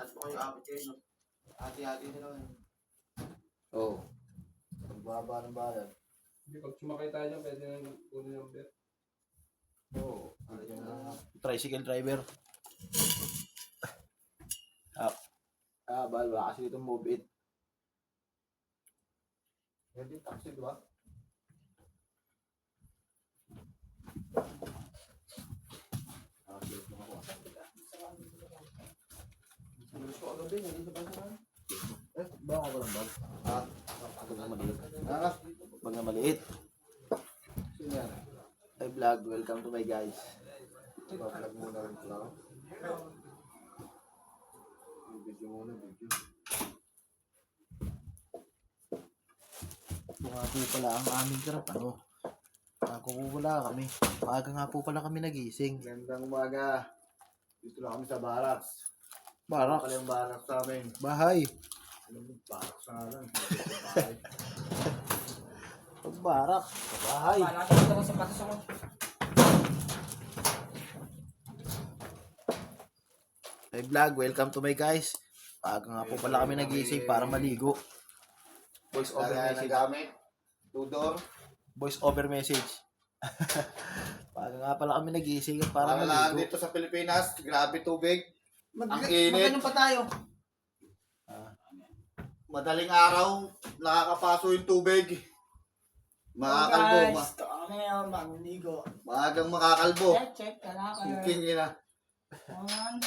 Tapos po kayo apat kayo, no? Hati-hati na lang. Oo. Oh. Pagbaba ng balat. Hindi, pag sumakay tayo dyan, pwede nang kunin yung bet. Oo. Ano yung mga... Tricycle driver. Ah, Ah, bahal. Wala kasi itong move it. Pwede yung taxi, di ba? Ah, sige, makakuha sa kanila. Ko din, ba sa Eh, baka ko lang bag. ah, pag na maliit. Pag na maliit. Hi vlog, welcome to my guys. Ipa-vlog muna rin pala ako. Video muna, video. Po pala ang aming trap, ano. Ako po pala kami. Maaga nga po pala kami nagising. Gandang umaga. Dito lang kami sa barracks. Barak. Pala yung barracks namin. Bahay. Alam mo, barracks na nga lang. Bahay. Pag barak. Sa bahay. Ko ako. Hi vlog, welcome to my guys. Maaga nga po pala kami nagising para maligo. Voice over message. gamit. Tudor. Voice over message. Maaga nga pala kami nagising para Para lang maligo. dito sa Pilipinas, grabe tubig. Mag- Ang init. Magkano pa tayo? Madaling araw, nakakapaso yung tubig. Makakalbo. Oh, guys, Ma- ito kami ngayon, bagong ligo. maagang makakalbo. Check, check, kalakar. King ina. One.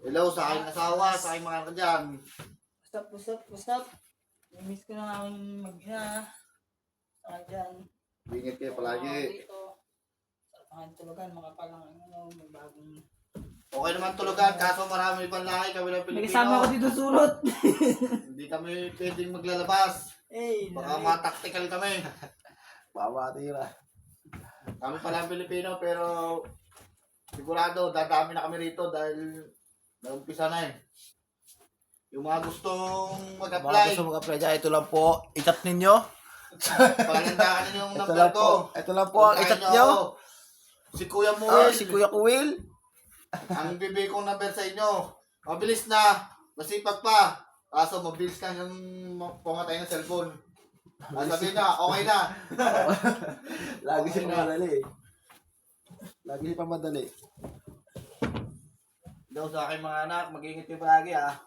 Hello sa aking asawa, sa aking mga anak dyan. What's up, what's up, what's up? Namiss ko na nga mag-ina. Saka dyan. Ingat kayo Mga palagi. Dito. Sa pangan tulugan, mga palang ano, may bagong... Okay naman tulugan, kaso marami pang lahi kami ng May kasama ko Pilipino. dito sulot. Hindi kami pwedeng maglalabas. Eh, Baka mataktikal kami. Mamatira. Kami pala ang Pilipino pero sigurado dadami na kami rito dahil naumpisa na eh. Yung mga gustong Mga mag-apply, gusto mag-apply dyan, ito lang po. Itat ninyo. pagandaan ninyo yung number ko. Ito lang po ang itat nyo ako. Si Kuya Ah, Muel. si Kuya Kuwil. Ang bibigay kong number sa inyo. Mabilis na. Masipag pa. Kaso mabilis ka ng pumatay ng cellphone. Ah, sabihin na, okay na. Lagi Okay siya na. pamadali. Lagi siya pamadali. Daw sa aking mga anak, mag-ingat kayo palagi ah.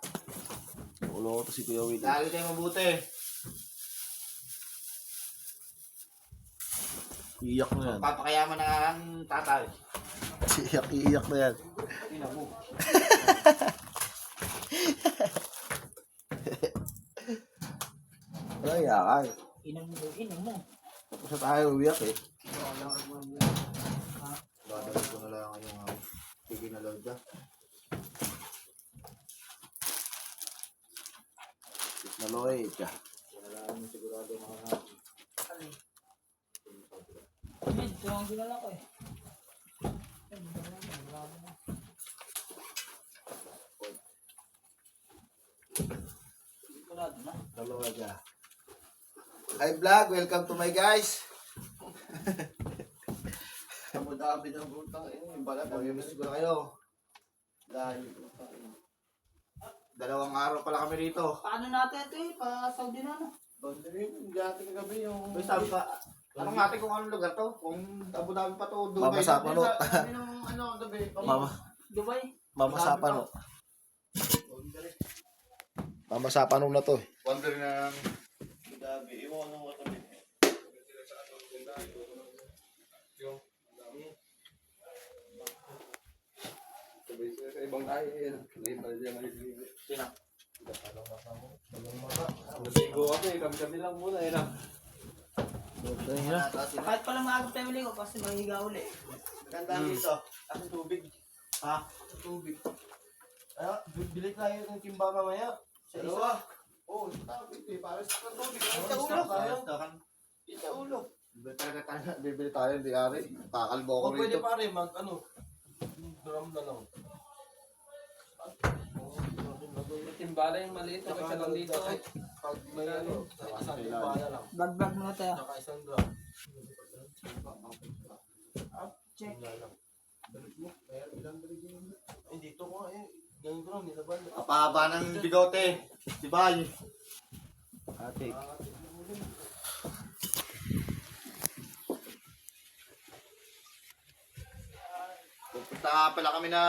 Ulo ko to si Kuya Will. Lagi kayo mabuti. Iyak na yan. Papakayaman na ang tatay. Iyak, iiyak na yan. Mo. Wala iyakan. Inom mo, inom mo. Tapos na tayo umiyak eh. Dadali ko na lang yung uh, sige na load ka. Naloy ka. Wala lang sigurado mga Kali. Hindi, ito ang ginala ko eh. Ay, wala na, wala na. Na. Naloy ka. Hi vlog, welcome to my guys. Abu Dhabi ng butang ino yung balat. Mamimiss ko na kayo. Dahil dalawang araw pala kami rito. Paano natin ito eh? Pa Saudi na no? Doon din yung dati kagabi yung... Uy, sabi pa, tanong natin kung anong lugar to. Kung Abu Dhabi pa to, Dubai. Mama sa Sabi sa- Sabi nung ano. Mama, Dubai. mama sa pano na to. eh. Wonder na Abu Dhabi. Iwan nung sa ibang eh. Ngayon pala dyan maliligo. Sino? Nasigo kami, kami-kami lang muna eh na. Kahit pala maagap tayo mali ko kasi mahiga uli. Ganda dito. Kasi tubig. Ha? Tubig. Ano, bili tayo ng timba mamaya. Dalawa. Oo, oh, tubig eh. Para sa tubig. Kita ulo. Kita ulo. Bibili talaga tayo. Bibili tayo, hindi ari. Kakalbo ko pwede rito. pare, mag ano, drum na lang. Timbala yung maliit na kasi lang dito. Pag may ano, isang timbala lang. Bag-bag muna tayo. Saka isang drum. Check. Wala lang. Bro, nilaban. Kapahaba ng bigote. Si Bay. Ate. Pupunta pala kami na